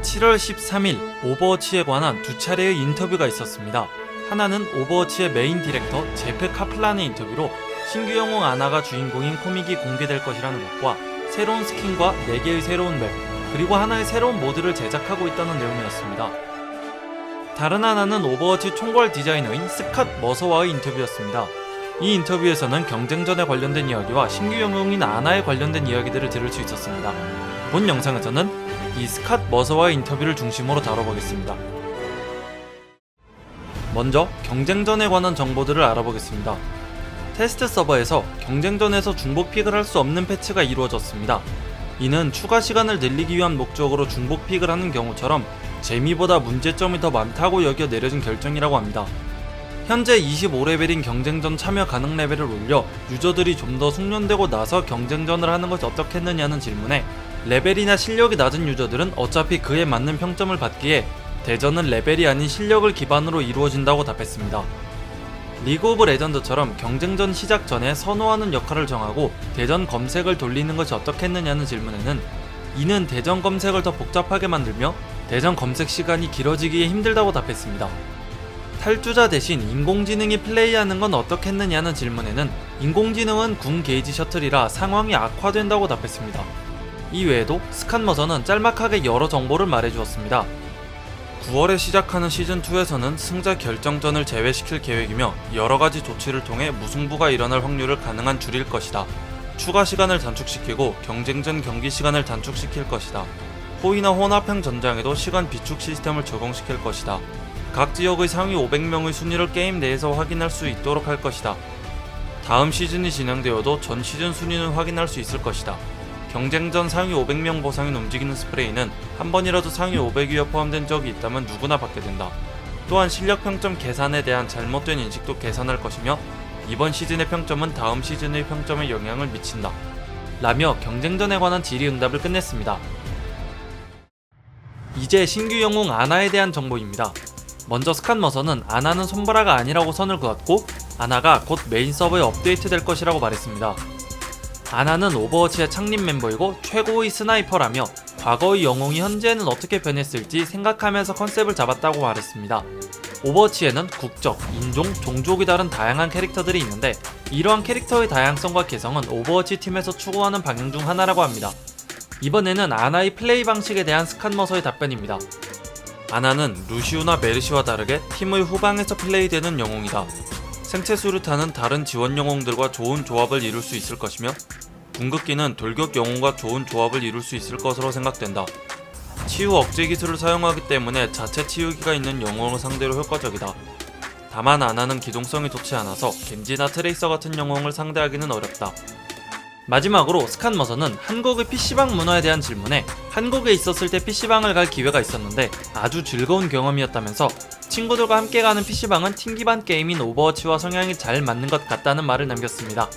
7월 13일 오버워치에 관한 두 차례의 인터뷰가 있었습니다. 하나는 오버워치의 메인 디렉터 제프 카플란의 인터뷰로 신규 영웅 아나가 주인공인 코믹이 공개될 것이라는 것과 새로운 스킨과 4개의 새로운 맵, 그리고 하나의 새로운 모드를 제작하고 있다는 내용이었습니다. 다른 하나는 오버워치 총괄 디자이너인 스캇 머서와의 인터뷰였습니다. 이 인터뷰에서는 경쟁전에 관련된 이야기와 신규 영웅인 아나에 관련된 이야기들을 들을 수 있었습니다. 본 영상에서는 이 스캇 머서와의 인터뷰를 중심으로 다뤄보겠습니다. 먼저 경쟁전에 관한 정보들을 알아보겠습니다. 테스트 서버에서 경쟁전에서 중복 픽을 할 수 없는 패치가 이루어졌습니다. 이는 추가 시간을 늘리기 위한 목적으로 중복 픽을 하는 경우처럼 재미보다 문제점이 더 많다고 여겨 내려진 결정이라고 합니다. 현재 25레벨인 경쟁전 참여 가능 레벨을 올려 유저들이 좀 더 숙련되고 나서 경쟁전을 하는 것이 어떻겠느냐는 질문에 레벨이나 실력이 낮은 유저들은 어차피 그에 맞는 평점을 받기에 대전은 레벨이 아닌 실력을 기반으로 이루어진다고 답했습니다. 리그 오브 레전드처럼 경쟁전 시작 전에 선호하는 역할을 정하고 대전 검색을 돌리는 것이 어떻겠느냐는 질문에는 이는 대전 검색을 더 복잡하게 만들며 대전 검색 시간이 길어지기에 힘들다고 답했습니다. 탈주자 대신 인공지능이 플레이하는 건 어떻겠느냐는 질문에는 인공지능은 군 게이지 셔틀이라 상황이 악화된다고 답했습니다. 이 외에도 스칸머서는 짤막하게 여러 정보를 말해주었습니다. 9월에 시작하는 시즌2에서는 승자 결정전을 제외시킬 계획이며 여러가지 조치를 통해 무승부가 일어날 확률을 가능한 줄일 것이다. 추가 시간을 단축시키고 경쟁전 경기 시간을 단축시킬 것이다. 호위나 혼합형 전장에도 시간 비축 시스템을 적용시킬 것이다. 각 지역의 상위 500명의 순위를 게임 내에서 확인할 수 있도록 할 것이다. 다음 시즌이 진행되어도 전 시즌 순위는 확인할 수 있을 것이다. 경쟁전 상위 500명 보상인 움직이는 스프레이는 한 번이라도 상위 500위에 포함된 적이 있다면 누구나 받게 된다. 또한 실력 평점 계산에 대한 잘못된 인식도 개선할 것이며 이번 시즌의 평점은 다음 시즌의 평점에 영향을 미친다. 라며 경쟁전에 관한 질의응답을 끝냈습니다. 이제 신규 영웅 아나에 대한 정보입니다. 먼저 스칸머서는 아나는 손보라가 아니라고 선을 그었고 아나가 곧 메인 서버에 업데이트될 것이라고 말했습니다. 아나는 오버워치의 창립 멤버이고 최고의 스나이퍼라며 과거의 영웅이 현재는 어떻게 변했을지 생각하면서 컨셉을 잡았다고 말했습니다. 오버워치에는 국적, 인종, 종족이 다른 다양한 캐릭터들이 있는데 이러한 캐릭터의 다양성과 개성은 오버워치 팀에서 추구하는 방향 중 하나라고 합니다. 이번에는 아나의 플레이 방식에 대한 스칸머서의 답변입니다. 아나는 루시우나 메르시와 다르게 팀의 후방에서 플레이되는 영웅이다. 생체 수류탄은 다른 지원 영웅들과 좋은 조합을 이룰 수 있을 것이며 궁극기는 돌격 영웅과 좋은 조합을 이룰 수 있을 것으로 생각된다. 치유 억제 기술을 사용하기 때문에 자체 치유기가 있는 영웅을 상대로 효과적이다. 다만 아나는 기동성이 좋지 않아서 겐지나 트레이서 같은 영웅을 상대하기는 어렵다. 마지막으로 스칸머서는 한국의 PC방 문화에 대한 질문에 한국에 있었을 때 PC방을 갈 기회가 있었는데 아주 즐거운 경험이었다면서 친구들과 함께 가는 PC방은 팀 기반 게임인 오버워치와 성향이 잘 맞는 것 같다는 말을 남겼습니다.